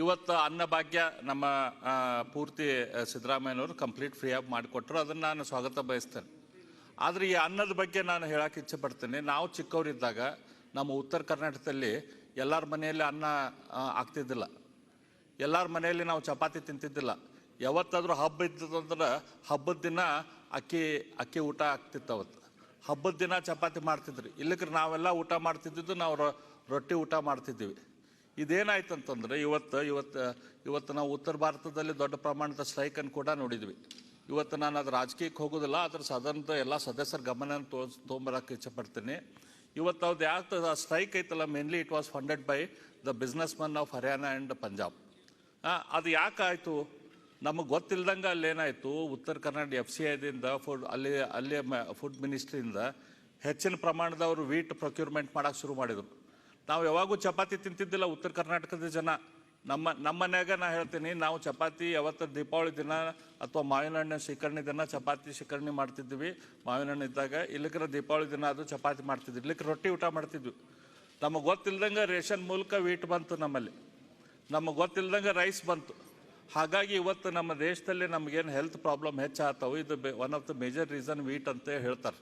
ಇವತ್ತು ಅನ್ನಭಾಗ್ಯ ನಮ್ಮ ಪೂರ್ತಿ ಸಿದ್ದರಾಮಯ್ಯನವರು ಕಂಪ್ಲೀಟ್ ಫ್ರೀ ಆಗಿ ಮಾಡಿಕೊಟ್ರು. ಅದನ್ನು ನಾನು ಸ್ವಾಗತ ಬಯಸ್ತೇನೆ. ಆದರೆ ಈ ಅನ್ನದ ಬಗ್ಗೆ ನಾನು ಹೇಳಕ್ಕೆ ಇಚ್ಛೆ ಪಡ್ತೇನೆ. ನಾವು ಚಿಕ್ಕವರಿದ್ದಾಗ ನಮ್ಮ ಉತ್ತರ ಕರ್ನಾಟಕದಲ್ಲಿ ಎಲ್ಲರ ಮನೆಯಲ್ಲಿ ಅನ್ನ ಆಗ್ತಿದ್ದಿಲ್ಲ. ಎಲ್ಲರ ಮನೆಯಲ್ಲಿ ನಾವು ಚಪಾತಿ ತಿಂತಿದ್ದಿಲ್ಲ. ಯಾವತ್ತಾದರೂ ಹಬ್ಬ ಇದ್ದದಂದ್ರೆ ಹಬ್ಬದ ದಿನ ಅಕ್ಕಿ ಅಕ್ಕಿ ಊಟ ಆಗ್ತಿತ್ತು ಅವತ್ತು. ಹಬ್ಬದ ದಿನ ಚಪಾತಿ ಮಾಡ್ತಿದ್ರಿ. ಇಲ್ಲಕ್ಕೆ ನಾವೆಲ್ಲ ಊಟ ಮಾಡ್ತಿದ್ದಿದ್ದು ನಾವು ರೊಟ್ಟಿ ಊಟ ಮಾಡ್ತಿದ್ದೀವಿ. ಇದೇನಾಯ್ತು ಅಂತಂದ್ರೆ ಇವತ್ತು ಇವತ್ತು ಇವತ್ತು ನಾವು ಉತ್ತರ ಭಾರತದಲ್ಲಿ ದೊಡ್ಡ ಪ್ರಮಾಣದ ಸ್ಟ್ರೈಕನ್ನು ಕೂಡ ನೋಡಿದ್ವಿ. ಇವತ್ತು ನಾನು ಅದು ರಾಜಕೀಯಕ್ಕೆ ಹೋಗೋದಿಲ್ಲ, ಆದ್ರೆ ಸದನದ ಎಲ್ಲ ಸದಸ್ಯರ ಗಮನ ತೋ, ತೊಗೊಂಬರಕ್ಕೆ ಇಚ್ಛಪಡ್ತೀನಿ. ಇವತ್ತು ಅವ್ದು ಯಾಕೆ ಸ್ಟ್ರೈಕ್ ಐತಲ್ಲ mainly it was funded by the businessman of Haryana and Punjab ಅದು ಯಾಕಾಯಿತು ನಮಗೆ ಗೊತ್ತಿಲ್ದಂಗೆ ಅಲ್ಲೇನಾಯಿತು? ಉತ್ತರ ಕರ್ನಾಟಕ ಎಫ್ ಸಿ ಐದಿಂದ ಫುಡ್ ಅಲ್ಲಿ ಅಲ್ಲಿ ಫುಡ್ ಮಿನಿಸ್ಟ್ರಿಯಿಂದ ಹೆಚ್ಚಿನ ಪ್ರಮಾಣದವರು ವೀಟ್ ಪ್ರೊಕ್ಯೂರ್ಮೆಂಟ್ ಮಾಡೋಕ್ಕೆ ಶುರು ಮಾಡಿದರು. ನಾವು ಯಾವಾಗೂ ಚಪಾತಿ ತಿಂತಿದ್ದಿಲ್ಲ ಉತ್ತರ ಕರ್ನಾಟಕದ ಜನ. ನಮ್ಮ ನಮ್ಮ ಮನ್ಯಾಗ ನಾ ಹೇಳ್ತೀನಿ, ನಾವು ಚಪಾತಿ ಯಾವತ್ತು ದೀಪಾವಳಿ ದಿನ ಅಥವಾ ಮಾವಿನ ಹಣ್ಣು ಶೇಖರಣೆ ದಿನ ಚಪಾತಿ ಶೇಖರಣೆ ಮಾಡ್ತಿದ್ವಿ ಮಾವಿನ ಹಣ್ಣು ಇದ್ದಾಗ ಇಲ್ಲಕ್ರ ದೀಪಾವಳಿ ದಿನ ಅದು ಚಪಾತಿ ಮಾಡ್ತಿದ್ವಿ. ಇಲ್ಲಿಕ್ಕೆ ರೊಟ್ಟಿ ಊಟ ಮಾಡ್ತಿದ್ವಿ. ನಮಗೆ ಗೊತ್ತಿಲ್ದಂಗೆ ರೇಷನ್ ಮೂಲಕ ವೀಟ್ ಬಂತು ನಮ್ಮಲ್ಲಿ. ನಮಗೆ ಗೊತ್ತಿಲ್ದಂಗೆ ರೈಸ್ ಬಂತು. ಹಾಗಾಗಿ ಇವತ್ತು ನಮ್ಮ ದೇಶದಲ್ಲಿ ನಮಗೇನು ಹೆಲ್ತ್ ಪ್ರಾಬ್ಲಮ್ ಹೆಚ್ಚಾಗ್ತಾವೆ. ಇದು one of the major reason wheat ಅಂತ ಹೇಳ್ತಾರೆ.